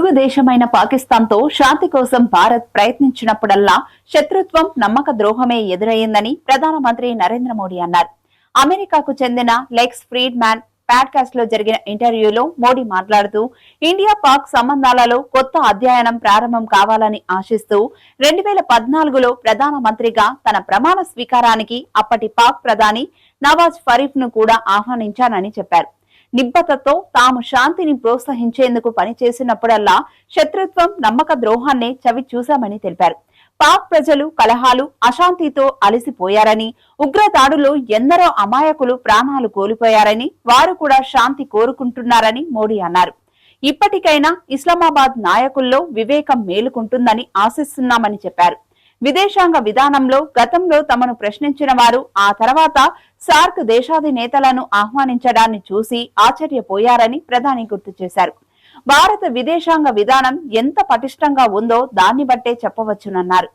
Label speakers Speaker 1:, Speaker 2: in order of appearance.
Speaker 1: పొరుగు దేశమైన పాకిస్తాన్తో శాంతి కోసం భారత్ ప్రయత్నించినప్పుడల్లా శత్రుత్వం నమ్మక ద్రోహమే ఎదురయ్యిందని ప్రధానమంత్రి నరేంద్ర మోడీ అన్నారు. అమెరికాకు చెందిన లెక్స్ ఫ్రీడ్ మ్యాన్ పాడ్కాస్ట్లో జరిగిన ఇంటర్వ్యూలో మోడీ మాట్లాడుతూ ఇండియా పాక్ సంబంధాలలో కొత్త అధ్యయనం ప్రారంభం కావాలని ఆశిస్తూ రెండు వేల పద్నాలుగులో ప్రధానమంత్రిగా తన ప్రమాణ స్వీకారానికి అప్పటి పాక్ ప్రధాని నవాజ్ ఫరీఫ్ను కూడా ఆహ్వానించానని చెప్పారు. నిబ్బతతో తాము శాంతిని ప్రోత్సహించేందుకు పనిచేసినప్పుడల్లా శత్రుత్వం నమ్మక ద్రోహాన్నే చవి చూశామని తెలిపారు. పాక్ ప్రజలు కలహాలు అశాంతితో అలసిపోయారని ఉగ్రదాడులు ఎందరో అమాయకులు ప్రాణాలు కోల్పోయారని వారు కూడా శాంతి కోరుకుంటున్నారని మోడీ అన్నారు. ఇప్పటికైనా ఇస్లామాబాద్ నాయకుల్లో వివేకం మేలుకుంటుందని ఆశిస్తున్నామని చెప్పారు. విదేశాంగ విధానంలో గతంలో తమను ప్రశ్నించిన వారు ఆ తర్వాత సార్క్ దేశాధినేతలను ఆహ్వానించడాన్ని చూసి ఆశ్చర్యపోయారని ప్రధాని గుర్తు చేశారు. భారత విదేశాంగ విధానం ఎంత పటిష్టంగా ఉందో దాన్ని బట్టే చెప్పవచ్చునన్నారు.